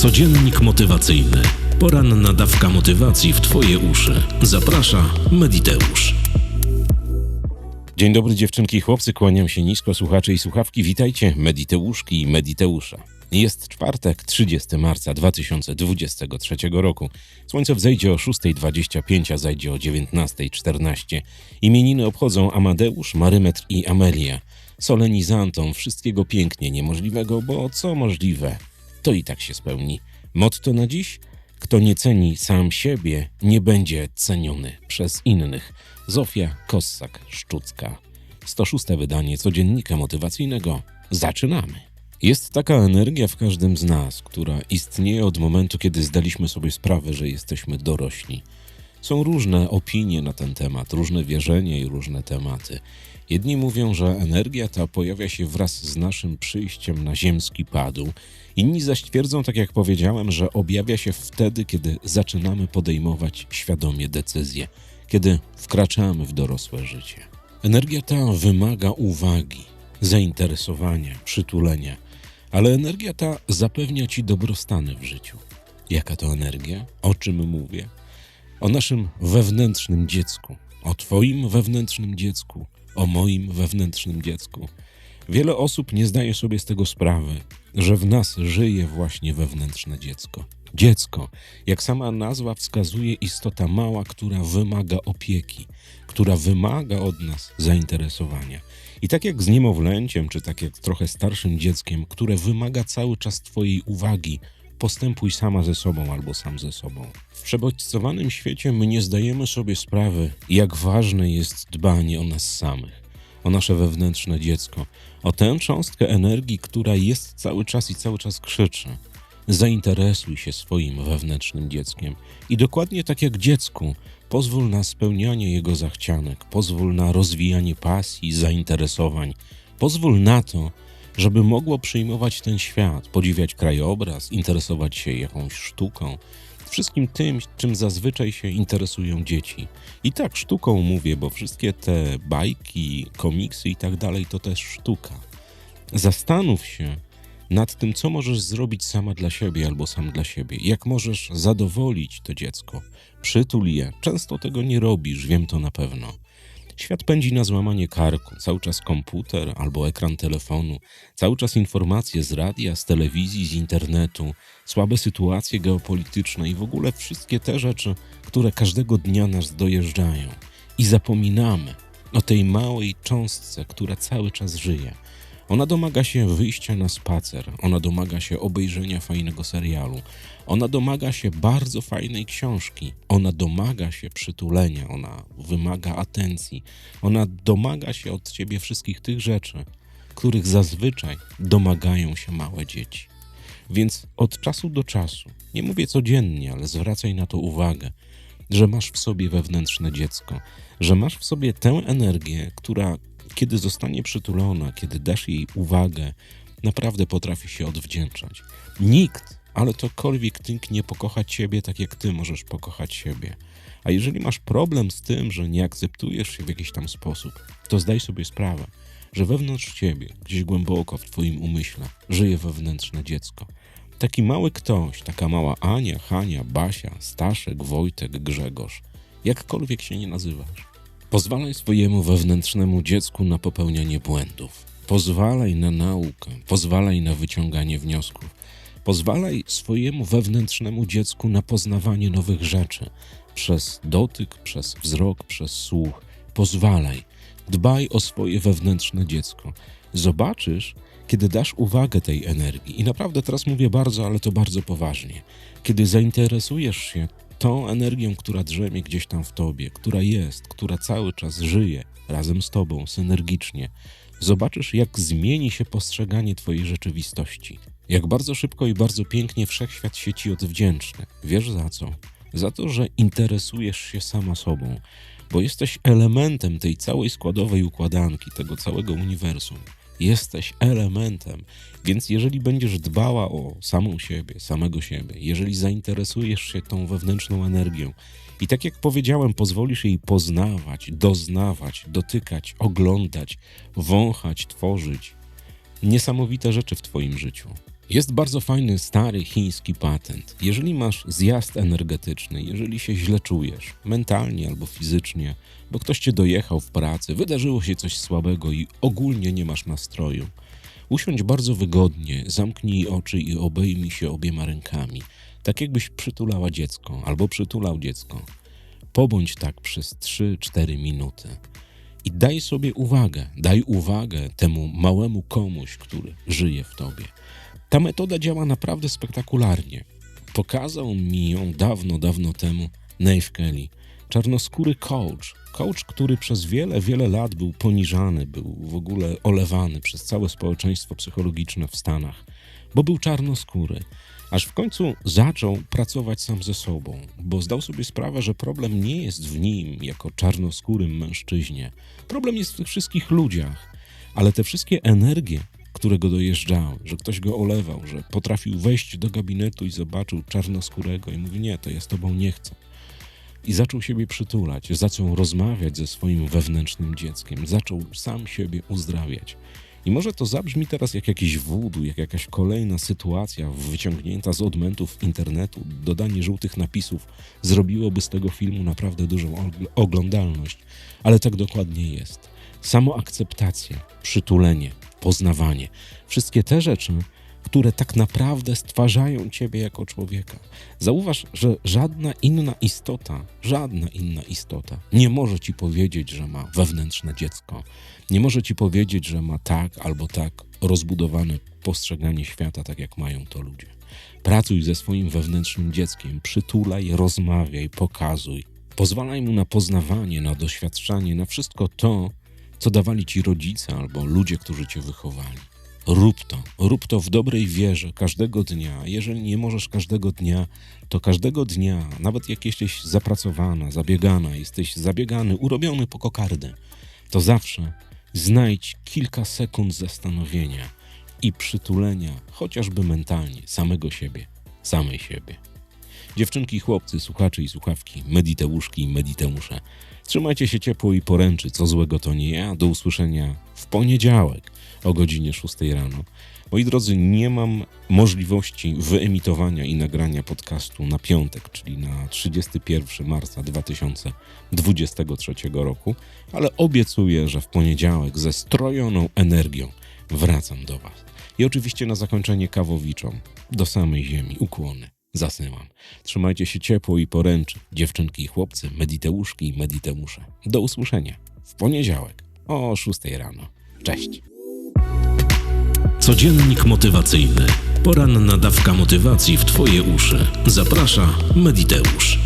Codziennik motywacyjny. Poranna dawka motywacji w Twoje uszy. Zaprasza Mediteusz. Dzień dobry dziewczynki i chłopcy, kłaniam się nisko, słuchacze i słuchawki. Witajcie, Mediteuszki i Mediteusza. Jest czwartek, 30 marca 2023 roku. Słońce wzejdzie o 6.25, a zajdzie o 19.14. Imieniny obchodzą Amadeusz, Marymetr i Amelia. Solenizantom wszystkiego pięknie niemożliwego, bo co możliwe, to i tak się spełni. Motto na dziś? Kto nie ceni sam siebie, nie będzie ceniony przez innych. Zofia Kossak-Szczucka. 106. wydanie codziennika motywacyjnego. Zaczynamy. Jest taka energia w każdym z nas, która istnieje od momentu, kiedy zdaliśmy sobie sprawę, że jesteśmy dorośli. Są różne opinie na ten temat, różne wierzenia i różne tematy. Jedni mówią, że energia ta pojawia się wraz z naszym przyjściem na ziemski padł, inni zaś twierdzą, tak jak powiedziałem, że objawia się wtedy, kiedy zaczynamy podejmować świadomie decyzje, kiedy wkraczamy w dorosłe życie. Energia ta wymaga uwagi, zainteresowania, przytulenia, ale energia ta zapewnia ci dobrostany w życiu. Jaka to energia? O czym mówię? O naszym wewnętrznym dziecku, o Twoim wewnętrznym dziecku, o moim wewnętrznym dziecku. Wiele osób nie zdaje sobie z tego sprawy, że w nas żyje właśnie wewnętrzne dziecko. Dziecko, jak sama nazwa wskazuje, istota mała, która wymaga opieki, która wymaga od nas zainteresowania. I tak jak z niemowlęciem, czy tak jak trochę starszym dzieckiem, które wymaga cały czas Twojej uwagi, postępuj sama ze sobą albo sam ze sobą. W przebodźcowanym świecie my nie zdajemy sobie sprawy, jak ważne jest dbanie o nas samych, o nasze wewnętrzne dziecko, o tę cząstkę energii, która jest cały czas i cały czas krzyczy. Zainteresuj się swoim wewnętrznym dzieckiem i dokładnie tak jak dziecku, pozwól na spełnianie jego zachcianek, pozwól na rozwijanie pasji, zainteresowań, pozwól na to, żeby mogło przyjmować ten świat, podziwiać krajobraz, interesować się jakąś sztuką, wszystkim tym, czym zazwyczaj się interesują dzieci. I tak sztuką mówię, bo wszystkie te bajki, komiksy i tak dalej to też sztuka. Zastanów się nad tym, co możesz zrobić sama dla siebie albo sam dla siebie, jak możesz zadowolić to dziecko. Przytul je. Często tego nie robisz, wiem to na pewno. Świat pędzi na złamanie karku, cały czas komputer albo ekran telefonu, cały czas informacje z radia, z telewizji, z internetu, słabe sytuacje geopolityczne i w ogóle wszystkie te rzeczy, które każdego dnia nas dojeżdżają. I zapominamy o tej małej cząstce, która cały czas żyje. Ona domaga się wyjścia na spacer, ona domaga się obejrzenia fajnego serialu, ona domaga się bardzo fajnej książki, ona domaga się przytulenia, ona wymaga atencji, ona domaga się od ciebie wszystkich tych rzeczy, których zazwyczaj domagają się małe dzieci. Więc od czasu do czasu, nie mówię codziennie, ale zwracaj na to uwagę, że masz w sobie wewnętrzne dziecko, że masz w sobie tę energię, która kiedy zostanie przytulona, kiedy dasz jej uwagę, naprawdę potrafi się odwdzięczać. Nikt, ale tokolwiek nikt nie pokocha ciebie tak, jak ty możesz pokochać siebie. A jeżeli masz problem z tym, że nie akceptujesz się w jakiś tam sposób, to zdaj sobie sprawę, że wewnątrz ciebie, gdzieś głęboko w twoim umyśle, żyje wewnętrzne dziecko. Taki mały ktoś, taka mała Ania, Hania, Basia, Staszek, Wojtek, Grzegorz, jakkolwiek się nie nazywasz. Pozwalaj swojemu wewnętrznemu dziecku na popełnianie błędów. Pozwalaj na naukę, pozwalaj na wyciąganie wniosków. Pozwalaj swojemu wewnętrznemu dziecku na poznawanie nowych rzeczy przez dotyk, przez wzrok, przez słuch. Pozwalaj. Dbaj o swoje wewnętrzne dziecko. Zobaczysz, kiedy dasz uwagę tej energii, i naprawdę teraz mówię bardzo, ale to bardzo poważnie, kiedy zainteresujesz się tą energią, która drzemie gdzieś tam w tobie, która jest, która cały czas żyje razem z tobą, synergicznie, zobaczysz, jak zmieni się postrzeganie twojej rzeczywistości. Jak bardzo szybko i bardzo pięknie wszechświat się ci odwdzięczny. Wiesz za co? Za to, że interesujesz się sama sobą, bo jesteś elementem tej całej składowej układanki, tego całego uniwersum. Jesteś elementem, więc jeżeli będziesz dbała o samą siebie, samego siebie, jeżeli zainteresujesz się tą wewnętrzną energią i tak jak powiedziałem, pozwolisz jej poznawać, doznawać, dotykać, oglądać, wąchać, tworzyć, niesamowite rzeczy w Twoim życiu. Jest bardzo fajny, stary chiński patent. Jeżeli masz zjazd energetyczny, jeżeli się źle czujesz, mentalnie albo fizycznie, bo ktoś cię dojechał w pracy, wydarzyło się coś słabego i ogólnie nie masz nastroju, usiądź bardzo wygodnie, zamknij oczy i obejmij się obiema rękami, tak jakbyś przytulała dziecko albo przytulał dziecko. Pobądź tak przez 3-4 minuty. I daj sobie uwagę, daj uwagę temu małemu komuś, który żyje w tobie. Ta metoda działa naprawdę spektakularnie. Pokazał mi ją dawno, dawno temu Nave Kelly, czarnoskóry coach. Coach, który przez wiele, wiele lat był poniżany, był w ogóle olewany przez całe społeczeństwo psychologiczne w Stanach, bo był czarnoskóry. Aż w końcu zaczął pracować sam ze sobą, bo zdał sobie sprawę, że problem nie jest w nim jako czarnoskórym mężczyźnie. Problem jest w tych wszystkich ludziach, ale te wszystkie energie, które go dojeżdżały, że ktoś go olewał, że potrafił wejść do gabinetu i zobaczył czarnoskórego i mówi: Nie, to ja z tobą nie chcę. I zaczął siebie przytulać, zaczął rozmawiać ze swoim wewnętrznym dzieckiem, zaczął sam siebie uzdrawiać. I może to zabrzmi teraz jak jakiś wódu, jak jakaś kolejna sytuacja wyciągnięta z odmętów internetu. Dodanie żółtych napisów zrobiłoby z tego filmu naprawdę dużą og- oglądalność, ale tak dokładnie jest. Samoakceptacja, przytulenie, poznawanie wszystkie te rzeczy, które tak naprawdę stwarzają ciebie jako człowieka. Zauważ, że żadna inna istota, żadna inna istota nie może ci powiedzieć, że ma wewnętrzne dziecko. Nie może ci powiedzieć, że ma tak albo tak rozbudowane postrzeganie świata, tak jak mają to ludzie. Pracuj ze swoim wewnętrznym dzieckiem, przytulaj, rozmawiaj, pokazuj. Pozwalaj mu na poznawanie, na doświadczanie, na wszystko to, co dawali ci rodzice albo ludzie, którzy cię wychowali. Rób to, rób to w dobrej wierze każdego dnia. Jeżeli nie możesz każdego dnia, to każdego dnia, nawet jak jesteś zapracowana, zabiegana, jesteś zabiegany, urobiony po kokardę, to zawsze znajdź kilka sekund zastanowienia i przytulenia, chociażby mentalnie, samego siebie, samej siebie. Dziewczynki i chłopcy, słuchacze i słuchawki, mediteuszki i mediteusze, trzymajcie się ciepło i poręczy, co złego to nie ja. Do usłyszenia w poniedziałek o godzinie 6 rano. Moi drodzy, nie mam możliwości wyemitowania i nagrania podcastu na piątek, czyli na 31 marca 2023 roku, ale obiecuję, że w poniedziałek ze strojoną energią wracam do Was. I oczywiście na zakończenie kawowiczą, do samej ziemi, ukłony. Zasyłam. Trzymajcie się ciepło i poręczy, dziewczynki i chłopcy, mediteuszki i mediteusze. Do usłyszenia w poniedziałek o 6 rano. Cześć. Codziennik motywacyjny. Poranna dawka motywacji w Twoje uszy. Zaprasza Mediteusz.